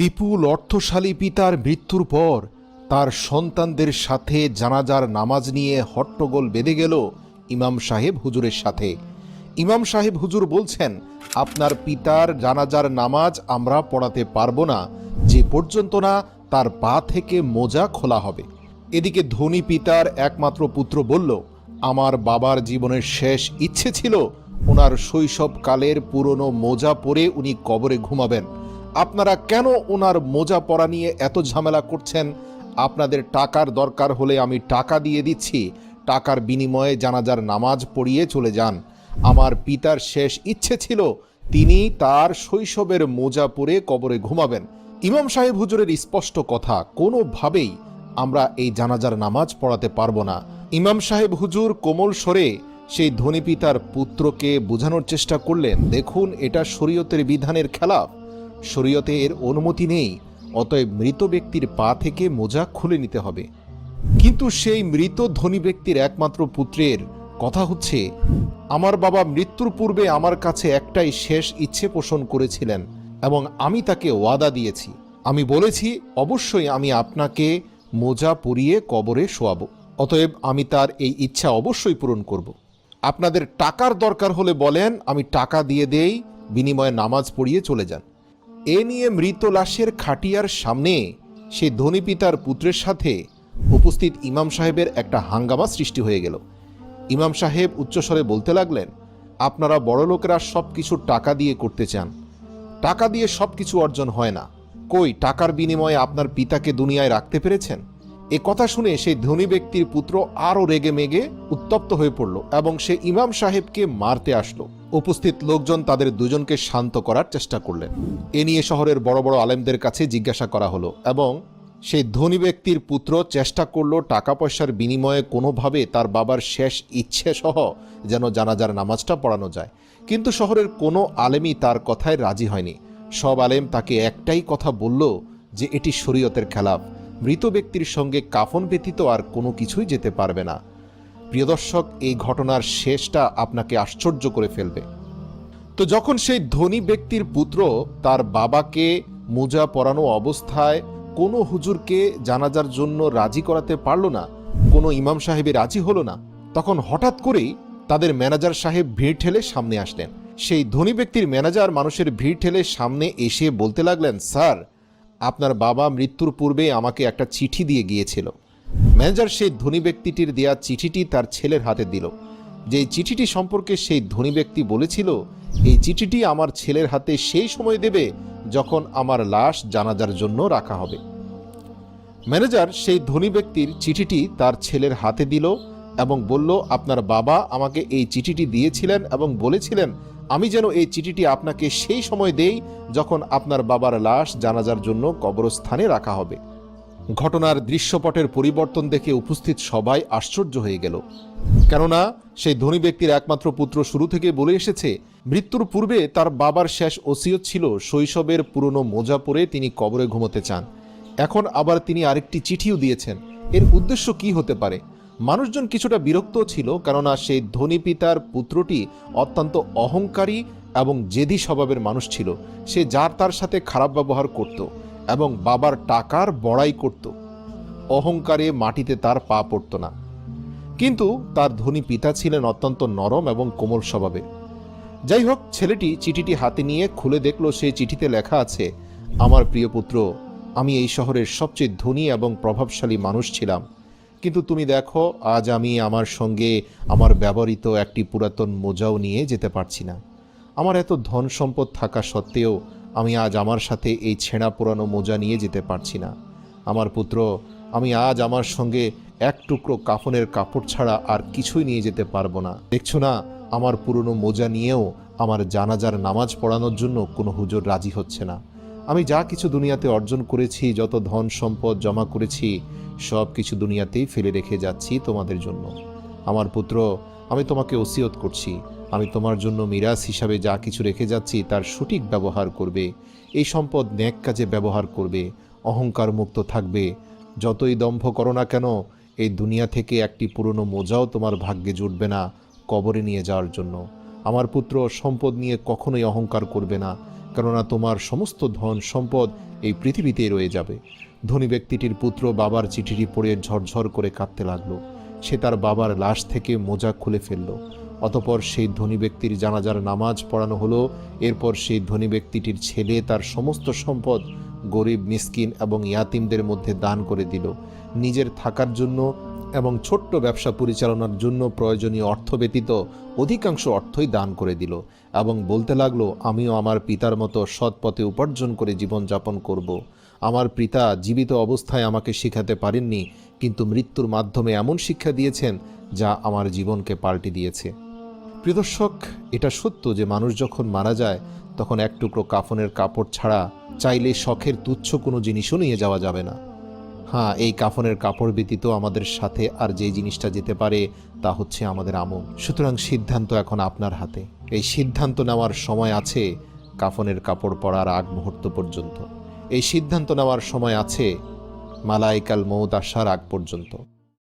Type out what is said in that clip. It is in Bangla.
বিপুল অর্থশালী পিতার মৃত্যুর পর তার সন্তানদের সাথে জানাজার নামাজ নিয়ে হট্টগোল বেঁধে গেল ইমাম সাহেব হুজুরের সাথে। ইমাম সাহেব হুজুর বলছেন, আপনার পিতার জানাজার নামাজ আমরা পড়াতে পারব না। যে পর্যন্ত না তার পা থেকে মোজা খোলা হবে। এদিকে ধনী পিতার একমাত্র পুত্র বলল, আমার বাবার জীবনের শেষ ইচ্ছে ছিল, ওনার শৈশবকালের পুরনো মোজা পরে উনি কবরে ঘুমাবেন। আপনারা কেন ওনার মোজা পরা নিয়ে এত ঝামেলা করছেন? আপনাদের টাকার দরকার হলে আমি টাকা দিয়ে দিচ্ছি। টাকার বিনিময়ে জানাজার নামাজ পড়িয়ে চলে যান। আমার পিতার শেষ ইচ্ছে ছিল তিনি তার শৈশবের মোজা পরে কবরে ঘুমাবেন। ইমাম সাহেব হুজুরের স্পষ্ট কথা, কোনোভাবেই আমরা এই জানাজার নামাজ পড়াতে পারব না। ইমাম সাহেব হুজুর কোমল স্বরে সেই ধনী পিতার পুত্রকে বোঝানোর চেষ্টা করলেন, দেখুন, এটা শরীয়তের বিধানের খেলাফ। শরীয়তে এর অনুমতি নেই, অতএব মৃত ব্যক্তির পা থেকে মোজা খুলে নিতে হবে। কিন্তু সেই মৃত ধনী ব্যক্তির একমাত্র পুত্রের কথা হচ্ছে, আমার বাবা মৃত্যুর পূর্বে আমার কাছে একটাই শেষ ইচ্ছে পোষণ করেছিলেন এবং আমি তাকে ওয়াদা দিয়েছি। আমি বলেছি, অবশ্যই আমি আপনাকে মোজা পরিয়ে কবরে শোয়াবো, অতএব আমি তার এই ইচ্ছা অবশ্যই পূরণ করব। আপনাদের টাকার দরকার হলে বলেন, আমি টাকা দিয়ে দেই, বিনিময়ে নামাজ পড়িয়ে চলে যান। এ নিয়ে মৃত লাশের খাটিয়ার সামনে সে ধনী পিতার পুত্রের সাথে উপস্থিত ইমাম সাহেবের একটা হাঙ্গামা সৃষ্টি হয়ে গেল। ইমাম সাহেব উচ্চস্বরে বলতে লাগলেন, আপনারা বড় লোকেরা সব কিছু টাকা দিয়ে করতে চান। টাকা দিয়ে সব কিছু অর্জন হয় না। কই টাকার বিনিময়ে আপনার পিতাকে দুনিয়ায় রাখতে পেরেছেন? এ কথা শুনে সেই ধনী ব্যক্তির পুত্র আরও রেগে মেগে উত্তপ্ত হয়ে পড়ল এবং সে ইমাম সাহেবকে মারতে আসলো। উপস্থিত লোকজন তাদের দুজনকে শান্ত করার চেষ্টা করলেন। এ নিয়ে শহরের বড় বড় আলেমদের কাছে জিজ্ঞাসা করা হলো এবং সেই ধনী ব্যক্তির পুত্র চেষ্টা করল টাকা পয়সার বিনিময়ে কোনোভাবে তার বাবার শেষ ইচ্ছে সহ যেন জানাজার নামাজটা পড়ানো যায়। কিন্তু শহরের কোনো আলেমই তার কথায় রাজি হয়নি। সব আলেম তাকে একটাই কথা বলল যে এটি শরীয়তের খেলাফ। মৃত ব্যক্তির সঙ্গে কাফন ব্যতীত আর কোনো কিছুই যেতে পারবে না। প্রিয় দর্শক, এই ঘটনার শেষটা আপনাকে আশ্চর্য করে ফেলবে। তো যখন সেই ধনী ব্যক্তির পুত্র তার বাবাকে মোজা পরানো অবস্থায় কোনো হুজুরকে জানাজার জন্য রাজি করাতে পারল না, কোনো ইমাম সাহেবে রাজি হলো না, তখন হঠাৎ করেই তাদের ম্যানেজার সাহেব ভিড় ঠেলে সামনে আসলেন। সেই ধনী ব্যক্তির ম্যানেজার মানুষের ভিড় ঠেলে সামনে এসে বলতে লাগলেন, স্যার আপনার বাবা মৃত্যুর পূর্বে আমাকে একটা চিঠি দিয়ে গিয়েছিল। ম্যানেজার সেই ধনী ব্যক্তিটির দেয়া চিঠিটি তার ছেলের হাতে দিল। যে চিঠিটি সম্পর্কে সেই ধনী ব্যক্তি বলেছিল, এই চিঠিটি আমার ছেলের হাতে সেই সময় দেবে যখন আমার লাশ জানাজার জন্য রাখা হবে। ম্যানেজার সেই ধনী ব্যক্তির চিঠিটি তার ছেলের হাতে দিল এবং বলল, আপনার বাবা আমাকে এই চিঠিটি দিয়েছিলেন এবং বলেছিলেন আমি যেন এই চিঠিটি আপনাকে সেই সময় দেই যখন আপনার বাবার লাশ জানাজার জন্য কবরস্থানে রাখা হবে। ঘটনার দৃশ্যপটের পরিবর্তন দেখে উপস্থিত সবাই আশ্চর্য হয়ে গেল। কেননা, সেই ধনী ব্যক্তির একমাত্র পুত্র শুরু থেকে বলে এসেছে, মৃত্যুর পূর্বে তার বাবার শেষ ওসিয়ত ছিল শৈশবের পুরনো মোজা পরে তিনি কবরে ঘুমোতে চান। এখন আবার তিনি আরেকটি চিঠিও দিয়েছেন। এর উদ্দেশ্য কি হতে পারে? মানুষজন কিছুটা বিরক্ত ছিল কেননা সেই ধনী পিতার পুত্রটি অত্যন্ত অহংকারী এবং জেদি স্বভাবের মানুষ ছিল। সে যার তার সাথে খারাপ ব্যবহার করত এবং বাবার টাকার বড়াই করত। অহংকারে মাটিতে তার পা পড়ত না। কিন্তু তার ধনী পিতা ছিলেন অত্যন্ত নরম এবং কোমল স্বভাবে যাই হোক, ছেলেটি চিঠিটি হাতে নিয়ে খুলে দেখল সেই চিঠিতে লেখা আছে, আমার প্রিয় পুত্র, আমি এই শহরের সবচেয়ে ধনী এবং প্রভাবশালী মানুষ ছিলাম। কিন্তু তুমি দেখো, আজ আমি আমার সঙ্গে আমার ব্যবহৃত একটি পুরাতন মোজাও নিয়ে যেতে পারছি না। আমার এত ধন সম্পদ থাকা সত্ত্বেও আমি আজ আমার সাথে এই ছেঁড়া পুরানো মোজা নিয়ে যেতে পারছি না। আমার পুত্র, আমি আজ আমার সঙ্গে এক টুকরো কাফনের কাপড় ছাড়া আর কিছুই নিয়ে যেতে পারব না। দেখছ না, আমার পুরনো মোজা নিয়েও আমার জানাজার নামাজ পড়ানোর জন্য কোনো হুজুর রাজি হচ্ছে না। আমি যা কিছু দুনিয়াতে অর্জন করেছি, যত ধন সম্পদ জমা করেছি, সব কিছু দুনিয়াতেই ফেলে রেখে যাচ্ছি তোমাদের জন্য। আমার পুত্র, আমি তোমাকে ওসিয়ত করছি। আমি তোমার জন্য মিরাজ হিসাবে যা কিছু রেখে যাচ্ছি, তার সঠিক ব্যবহার করবে। এই সম্পদ ন্যাক কাজে ব্যবহার করবে। অহংকার মুক্ত থাকবে। যতই দম্ভ করো না কেন, এই দুনিয়া থেকে একটি পুরনো মোজাও তোমার ভাগ্যে জুটবে না, কবরে নিয়ে যাওয়ার জন্য। আমার পুত্র, সম্পদ নিয়ে কখনোই অহংকার করবে না। কেননা তোমার সমস্ত ধন সম্পদ এই পৃথিবীতেই রয়ে যাবে। ধনী ব্যক্তিটির পুত্র বাবার চিঠিটি পড়ে ঝরঝর করে কাঁদতে লাগল। সে তার বাবার লাশ থেকে মোজা খুলে ফেলল। অতপর সেই ধনী ব্যক্তির জানাজার নামাজ পড়ানো হলো। এরপর সেই ধনী ব্যক্তিটির ছেলে তার সমস্ত সম্পদ গরিব, মিসকিন এবং ইয়াতিমদের মধ্যে দান করে দিল। নিজের থাকার জন্য এবং ছোট্ট ব্যবসা পরিচালনার জন্য প্রয়োজনীয় অর্থ ব্যতীত অধিকাংশ অর্থই দান করে দিল এবং বলতে লাগল, আমিও আমার পিতার মতো সৎ পথে উপার্জন করে জীবনযাপন করব। আমার পিতা জীবিত অবস্থায় আমাকে শেখাতে পারেননি, কিন্তু মৃত্যুর মাধ্যমে এমন শিক্ষা দিয়েছেন যা আমার জীবনকে পাল্টে দিয়েছে প্রিয়দর্শক এটা সত্য যে মানুষ যখন মারা যায়, তখন এক টুকরো কাফনের কাপড় ছাড়া চাইলে শখের তুচ্ছ কোনো জিনিসও নিয়ে যাওয়া যাবে না হ্যাঁ এই কাফনের কাপড় ব্যতীত আমাদের সাথে আর যে জিনিসটা যেতে পারে তা হচ্ছে আমাদের আমল। সুতরাং সিদ্ধান্ত এখন আপনার হাতে। এই সিদ্ধান্ত নেওয়ার সময় আছে কাফনের কাপড় পরার আগ মুহূর্ত পর্যন্ত। এই সিদ্ধান্ত নেওয়ার সময় আছে মালাইকাল মৌত আসার আগ পর্যন্ত।